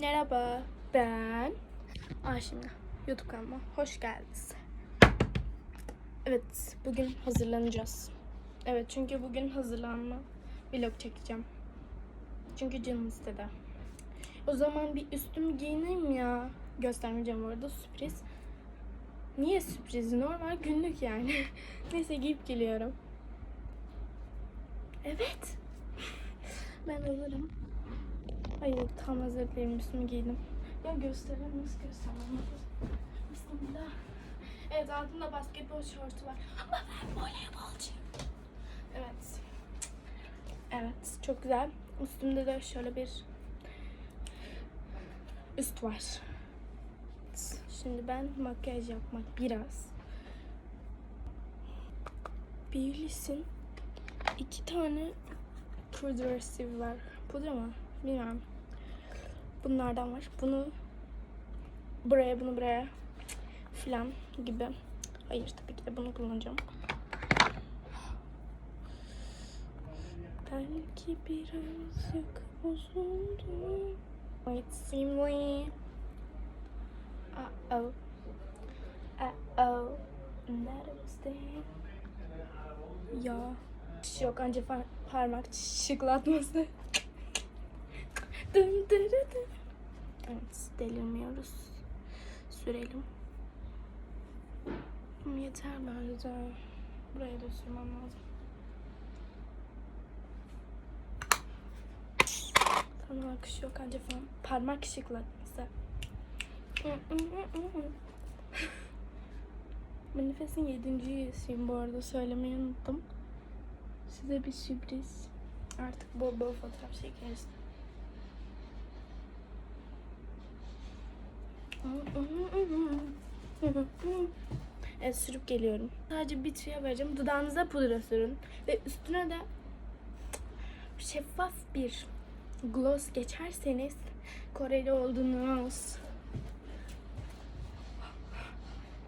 Merhaba, ben Ayşemine. YouTube kanalıma hoş geldiniz. Evet, bugün hazırlanacağız. Evet, çünkü bugün hazırlanma vlog çekeceğim. Çünkü canım istedi. O zaman bir üstümü giyineyim ya. Göstermeyeceğim bu arada, sürpriz. Niye sürpriz? Normal günlük yani. Neyse giyip geliyorum. Evet. Ben hazırım. Hayır tam hazır değilim üstümü giydim. Ya göstereyim nasıl göstermem Bismillah. Evet altımda basketbol şortu var. Ama ben voleybolcuyum. Evet. Evet çok güzel. Üstümde de şöyle bir üst var. Şimdi ben makyaj yapmak biraz. Baileys'in iki tane pudra var. Pudra mı? Bilmiyorum. Bunlardan var. Bunu buraya, bunu buraya filan gibi. Hayır tabii ki de bunu kullanacağım. Belki birazcık bozuldu. It seemly. Uh-oh. Uh-oh. That was there. Ya. Yok anca parmak şıklatması. Evet delirmiyoruz. Sürelim. Yeter bence. Buraya da sürmem lazım. Sana akış yok anca falan. Parmak şıklatması. Manifest'in 7. üyesiyim bu arada söylemeyi unuttum. Size bir sürpriz. Artık bol bol fotoğraf çekeriz. Evet sürüp geliyorum. Sadece bir tüye vereceğim. Dudağınıza pudra sürün. Ve üstüne de şeffaf bir gloss geçerseniz Koreli oldunuz.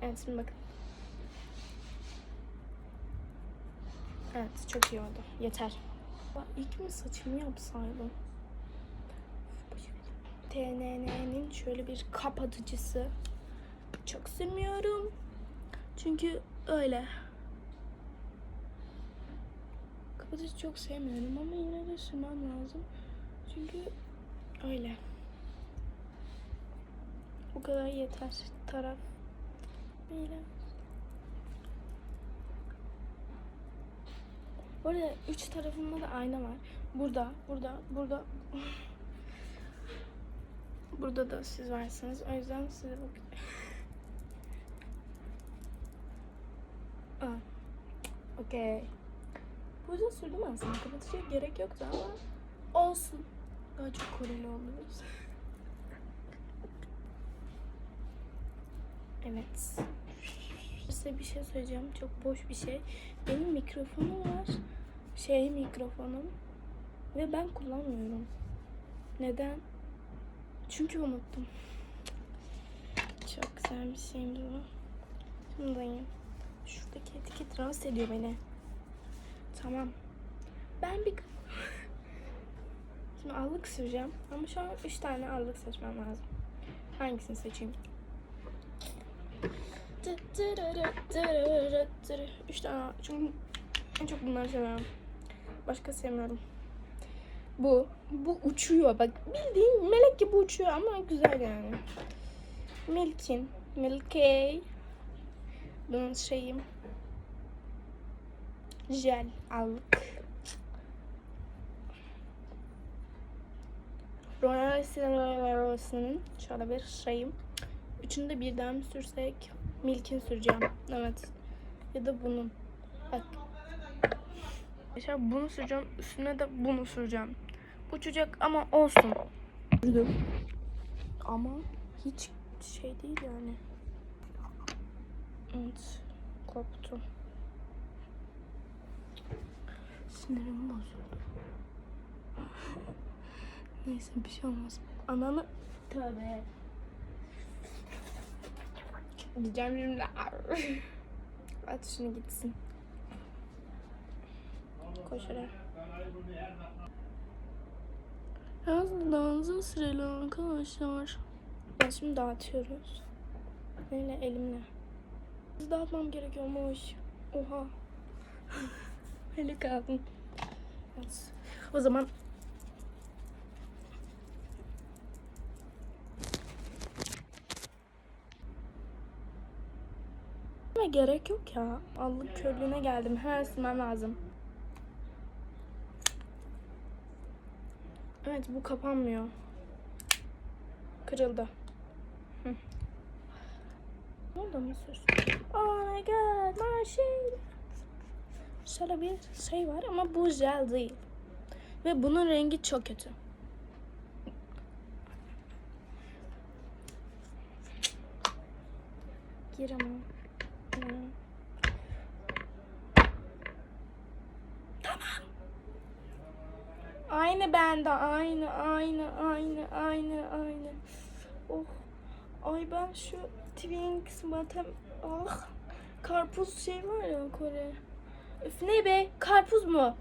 Evet şimdi bakın. Evet çok iyi oldu. Yeter. İlk mi saçımı yapsaydım? TNN'nin şöyle bir kapatıcısı. Çok sürmüyorum. Çünkü öyle. Kapatıcı çok sevmiyorum ama yine de sürmem lazım. Çünkü öyle. Bu kadar yeter. Taraf böyle. Bu arada üç tarafımda da ayna var. Burada, burada, burada. Burada da siz varsınız. O yüzden size bak. Aa. Okey. Burada sürdüm aslında. Kapatıcıya gerek yoktu ama olsun. Daha çok Koreli oluruz. evet. Size bir şey söyleyeceğim. Çok boş bir şey. Benim mikrofonum var. Şey mikrofonum. Ve ben kullanmıyorum. Neden? Çünkü unuttum. Çok güzel bir şeydi bu. Şundayım. Şuradaki etiket rahatsız ediyor beni. Tamam. Ben bir... Şimdi allık süreceğim. Ama şu an 3 tane allık seçmem lazım. Hangisini seçeyim? Üç tane. Çünkü en çok bunları seviyorum. Başka sevmiyorum. Bu. Bu uçuyor. Bak bildiğin melek gibi uçuyor ama güzel yani. Milkin. Milkey. Bunun şeyim. Jel allık. Ronaldo'nun şöyle bir şeyim. Üçünü de birden sürsek? Milk'in süreceğim. Evet. Ya da bunun. Bak. Mesela bunu süreceğim. Üstüne de bunu süreceğim. Uçacak ama olsun. Ama hiç şey değil yani. Evet. Koptu. Sinirim bozuldu. Neyse bir şey olmaz. Ananı... Tövbe. Gideceğim şimdi. At şunu gitsin. Koş hızlı sürelim arkadaşlar. Ben şimdi dağıtıyoruz. Neyle? Elimle. Hızlı dağıtmam gerekiyormuş. Oha. Öyle kaldım. Evet. O zaman Ama gerek yok ya. Allık körlüğüne geldim. Her silmem lazım. Evet bu kapanmıyor. Kırıldı. Hı. Oldu mu söz? Oh my god, şey. Şöyle bir şey var ama bu jel değil. Ve bunun rengi çok kötü. Gir ama. Hı. Aynı bende, aynı, aynı, aynı, aynı, aynı. Oh, ay ben şu Twinks matem, ah, karpuz şey var ya Kore. Üf ne be, karpuz mu?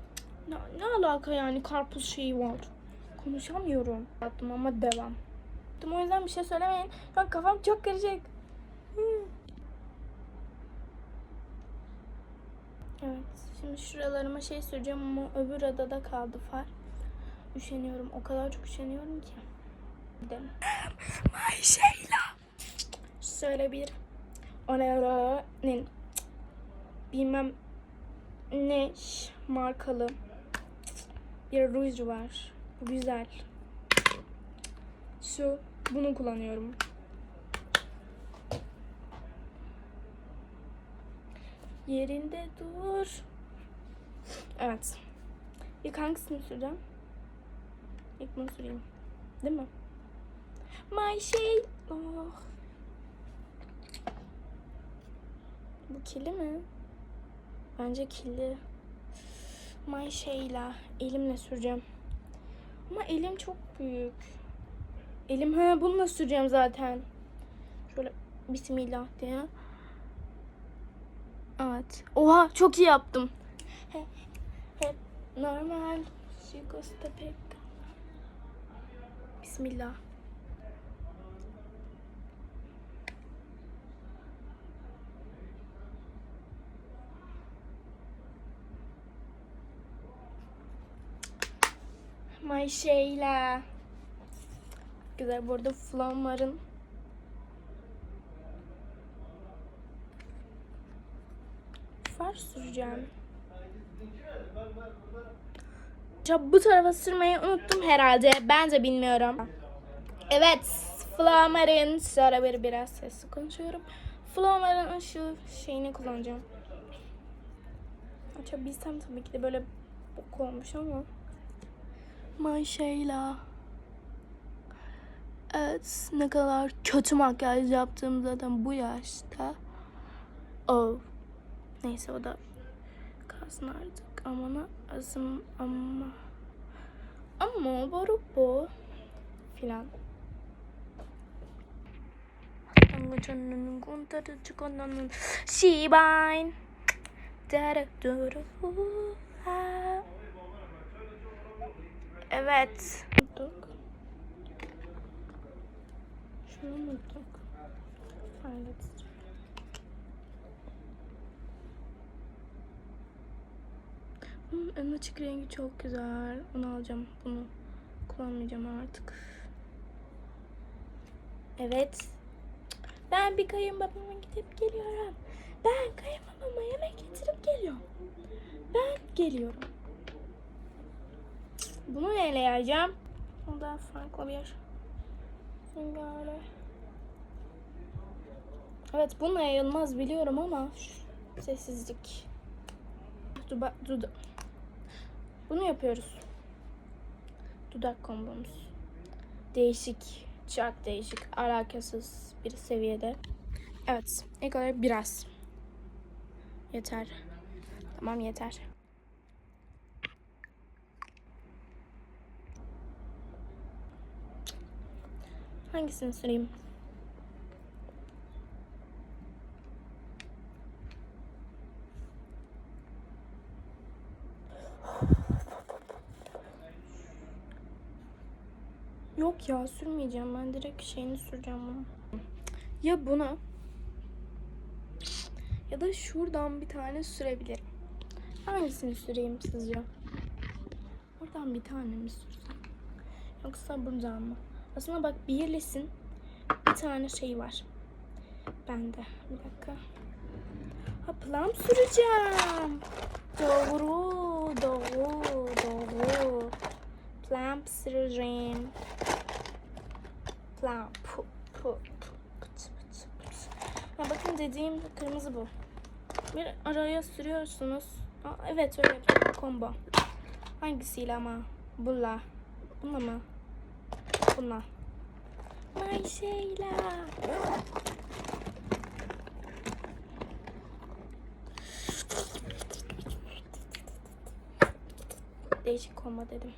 Ne, ne alaka yani karpuz şeyi var? Konuşamıyorum. Yaptım ama devam. O yüzden bir şey söylemeyin. Ben kafam çok karışık. Hmm. Evet, şimdi şuralarıma şey süreceğim ama öbür adada kaldı far. Üşeniyorum. O kadar çok üşeniyorum ki. May Şeyla. Şöyle bir Onero'nun bilmem ne markalı bir ruj var. Bu güzel. Şu bunu kullanıyorum. Yerinde dur. Evet. İlk hangisini süreceğim? İlk bunu süreyim. Değil mi? My şey. Oh. Bu kirli mi? Bence kirli. My şeyle elimle süreceğim. Ama elim çok büyük. Elim ha bununla süreceğim zaten. Şöyle bismillah diye. Evet. Oha çok iyi yaptım. Hep, hep normal. Şikosta pek. Bismillah. My Şeyla. Güzel burada Flamar'ın far süreceğim. Ya bu tarafa sürmeyi unuttum herhalde. Ben de bilmiyorum. Evet. Flamar'ın sonra bir biraz sesli konuşuyorum. Flamar'ın şu şeyini kullanacağım. Açabilsem tabii ki de böyle bok olmuş ama. Manşayla. Evet ne kadar kötü makyaj yaptığım zaten bu yaşta. Oh. Neyse o da kalsın artık. Amana azım ama. Ama boru bu. Filan. Angacanın kuntarı çıkanın şibayn. Duru. ha. Evet. Unuttuk. Şunu unuttuk. Evet. Bunun en açık rengi çok güzel. Onu alacağım. Bunu kullanmayacağım artık. Evet. Ben bir kayınbabama gidip geliyorum. Ben kayınbabama yemek getirip geliyorum. Ben geliyorum. Bunu neyle yayacağım? O da farklı bir süngerde. Evet bununla yayılmaz biliyorum ama sessizlik. Duba, duda. Bunu yapıyoruz. Dudak kombomuz. Değişik, çok değişik, alakasız bir seviyede. Evet, ilk olarak biraz. Yeter. Tamam yeter. Hangisini süreyim? Yağ sürmeyeceğim. Ben direkt şeyini süreceğim bunu. Ya buna ya da şuradan bir tane sürebilirim. Hangisini süreyim sizce? Oradan bir tane mi sürsem? Yoksa buradan mı? Aslında bak Bielis'in bir tane şey var. Bende. Bir dakika. Ha süreceğim. Doğru, doğru, doğru. Plum süreceğim. Plum. Pu, pu, pıt, pıt, pıt. Ya bakın dediğim kırmızı bu. Bir araya sürüyorsunuz. Aa, evet öyle yapıyorum. Combo. Hangisiyle ama? Bununla. Bununla mı? Bununla. Ayşe'yle. Değişik komba dedim.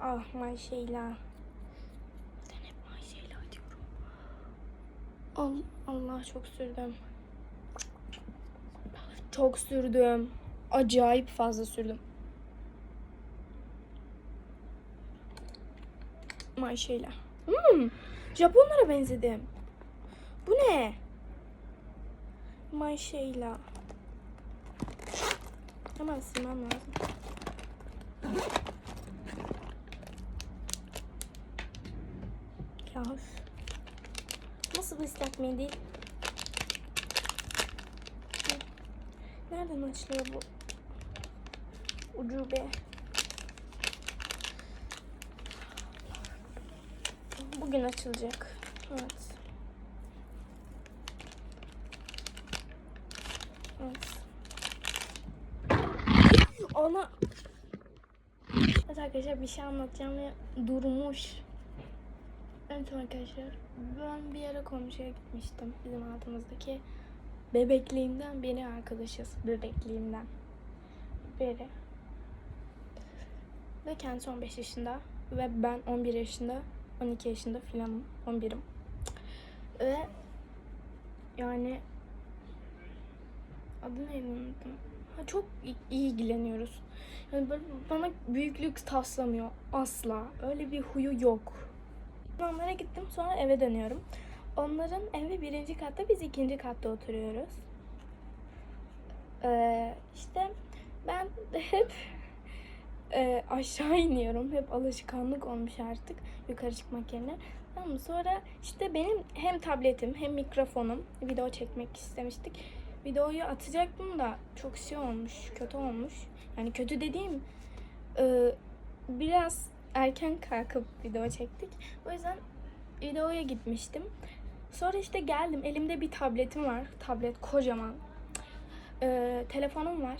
Ah Ayşe'yle. Neden Allah çok sürdüm. Çok sürdüm. Acayip fazla sürdüm. Ayşe'yle. Hmm, Japonlara benzedim. Bu ne? Ayşe'yle. Hemen silmem lazım. Üf. Nasıl mendil? Nereden açılıyor bu? Ucube. Bugün açılacak. Evet. Evet. Ona arkadaşlar bir şey anlatacağım durmuş. Evet arkadaşlar ben bir yere komşuya gitmiştim bizim altımızdaki bebekliğimden beri arkadaşız bebekliğimden beri. Ve kendisi 15 yaşında ve ben 11 yaşında 12 yaşında filanım 11'im ve yani adı neydi unuttum. Ha, çok iyi ilgileniyoruz. Yani bana büyüklük taslamıyor asla. Öyle bir huyu yok Onlara gittim sonra eve dönüyorum. Onların evi birinci katta biz ikinci katta oturuyoruz. Ee, işte ben hep e, aşağı iniyorum. Hep alışkanlık olmuş artık yukarı çıkmak yerine. Tamam? Sonra işte benim hem tabletim hem mikrofonum video çekmek istemiştik. Videoyu atacaktım da çok şey olmuş, kötü olmuş. Yani kötü dediğim e, biraz erken kalkıp video çektik. O yüzden videoya gitmiştim. Sonra işte geldim. Elimde bir tabletim var. Tablet kocaman. Ee, telefonum var.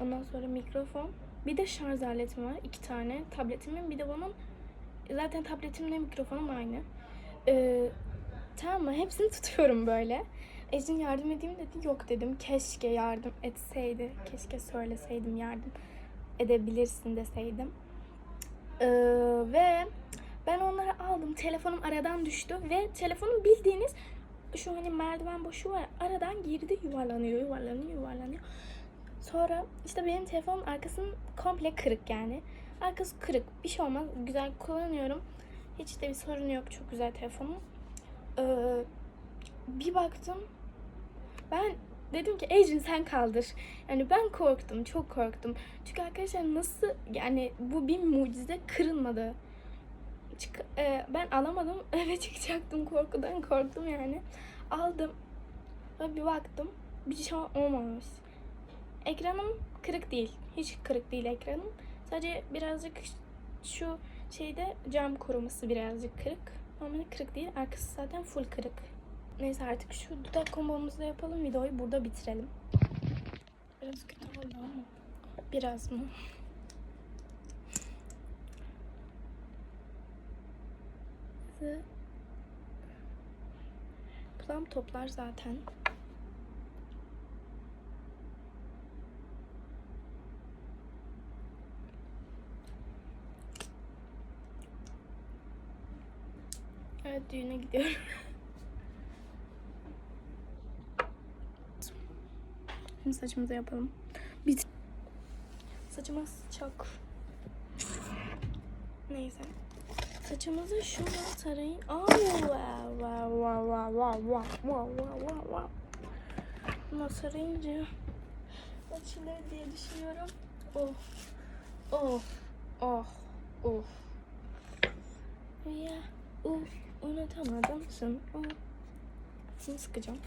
Ondan sonra mikrofon. Bir de şarj aletim var. iki tane. Tabletimin bir de bunun zaten tabletimle mikrofonum aynı. Ee, tamam mı? Hepsini tutuyorum böyle. Ecin yardım edeyim dedi. Yok dedim. Keşke yardım etseydi. Keşke söyleseydim yardım edebilirsin deseydim. Ee, ve ben onları aldım. Telefonum aradan düştü ve telefonum bildiğiniz şu hani merdiven boşu var. Aradan girdi yuvarlanıyor, yuvarlanıyor, yuvarlanıyor. Sonra işte benim telefonun arkasının komple kırık yani. Arkası kırık. Bir şey olmaz. Güzel kullanıyorum. Hiç de bir sorun yok. Çok güzel telefonum. Ee, bir baktım. Ben dedim ki Ecrin sen kaldır. Yani ben korktum. Çok korktum. Çünkü arkadaşlar nasıl yani bu bir mucize kırılmadı. Çık, e, ben alamadım. Eve çıkacaktım korkudan korktum yani. Aldım. Ve bir baktım. Bir şey olmamış. Ekranım kırık değil. Hiç kırık değil ekranım. Sadece birazcık şu şeyde cam koruması birazcık kırık. Ama kırık değil. Arkası zaten full kırık. Neyse artık şu dudak kombomuzu yapalım. Videoyu burada bitirelim. Biraz kötü oldu ama. Biraz mı? Plum toplar zaten. Evet düğüne gidiyorum. Şimdi saçımızı yapalım. Bit. Saçımız çok. Neyse. Saçımızı şuna tarayın. Aa, wow, wow, wow, wow, wow, wow, wow, wow. Buna sarayınca açılır diye düşünüyorum. Oh, oh, oh, oh. Ya, uh, unutamadım. Sen, oh. Şimdi sıkacağım.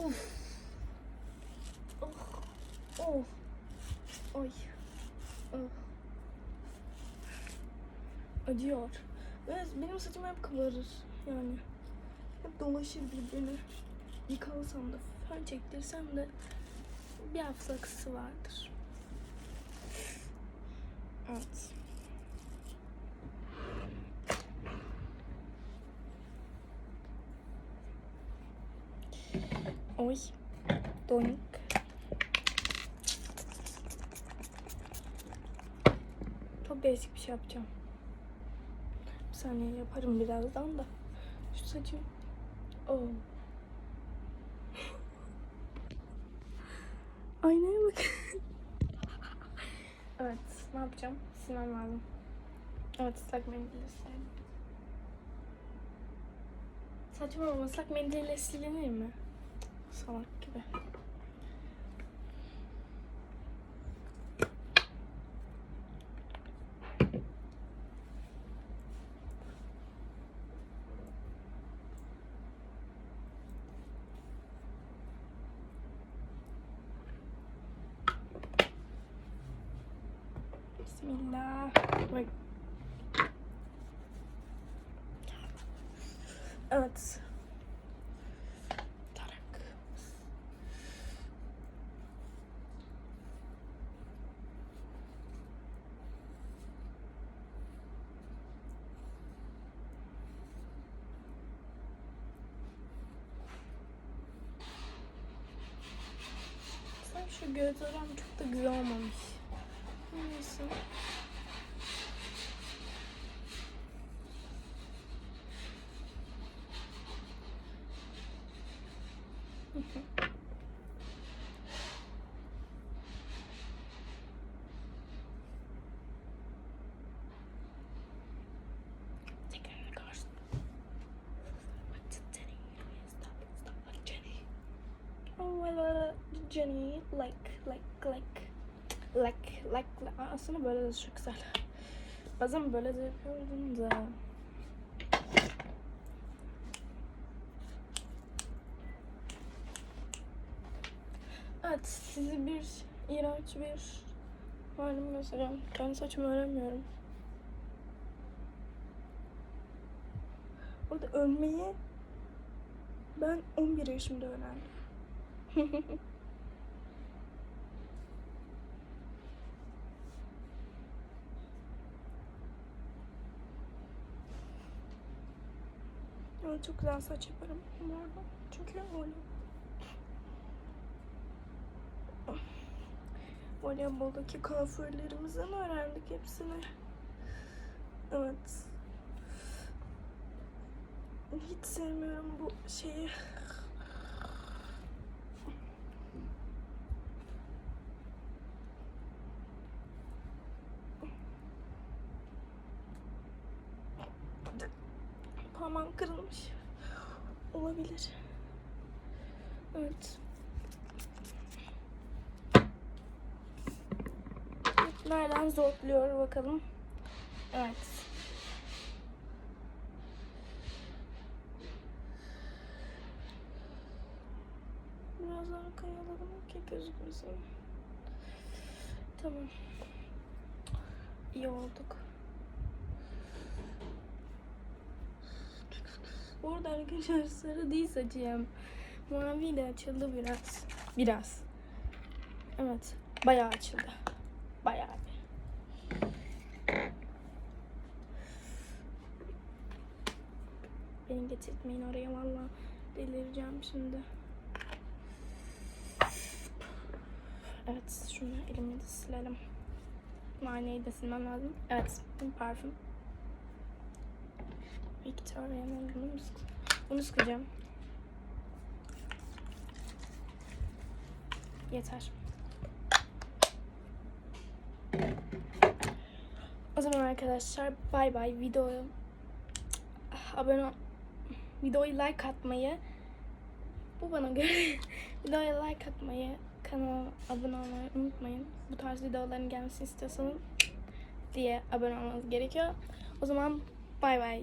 Of. Oh. Oh. Oy. Oh. Acıyor. Ve benim saçım hep kabarır. Yani. Hep dolaşır birbirine. Yıkansam da, fön çektirsem de bir aksaksı vardır. Evet. Oy. Doink. Çok değişik bir şey yapacağım. Saniye yaparım birazdan da. Şu saçım. Oh. Aynaya bak. evet, ne yapacağım? Silmem lazım. Evet, ıslak mendille silelim. Saçma ama ıslak mendille silinir mi? Salak gibi. Bismillah. Bak. Evet. Tarak. Sen şu göz oran çok da güzel olmamış. Oh, Jenny, like, like, like, like. Like, Aslında böyle de çok güzel. Bazen böyle de yapıyordum da. Evet, size bir iğrenç bir halim göstereceğim. Kendi saçımı öğrenmiyorum. Orada ölmeyi ben 11 yaşımda öğrendim. Ama çok güzel saç yaparım arada. Çünkü öyle. Voleyboldaki kuaförlerimizden öğrendik hepsini. Evet. Hiç sevmiyorum bu şeyi. Parmağım kırılmış. Olabilir. Evet. Nereden zorluyor bakalım. Evet. Biraz daha kayalım ki gözükmesin. Tamam. İyi olduk. Orada arkadaşlar sarı değil saçım. Mavi de açıldı biraz. Biraz. Evet. Bayağı açıldı. Bayağı getirtmeyin oraya valla. Delireceğim şimdi. Evet şunu elimle de silelim. Naneyi de silmem lazım. Evet bu parfüm. Victoria'nın bunu mu sıkacağım? Bunu sıkacağım. Yeter. O zaman arkadaşlar bay bay video abone videoyu like atmayı bu bana göre videoya like atmayı kanala abone olmayı unutmayın. Bu tarz videoların gelmesini istiyorsanız diye abone olmanız gerekiyor. O zaman bay bay.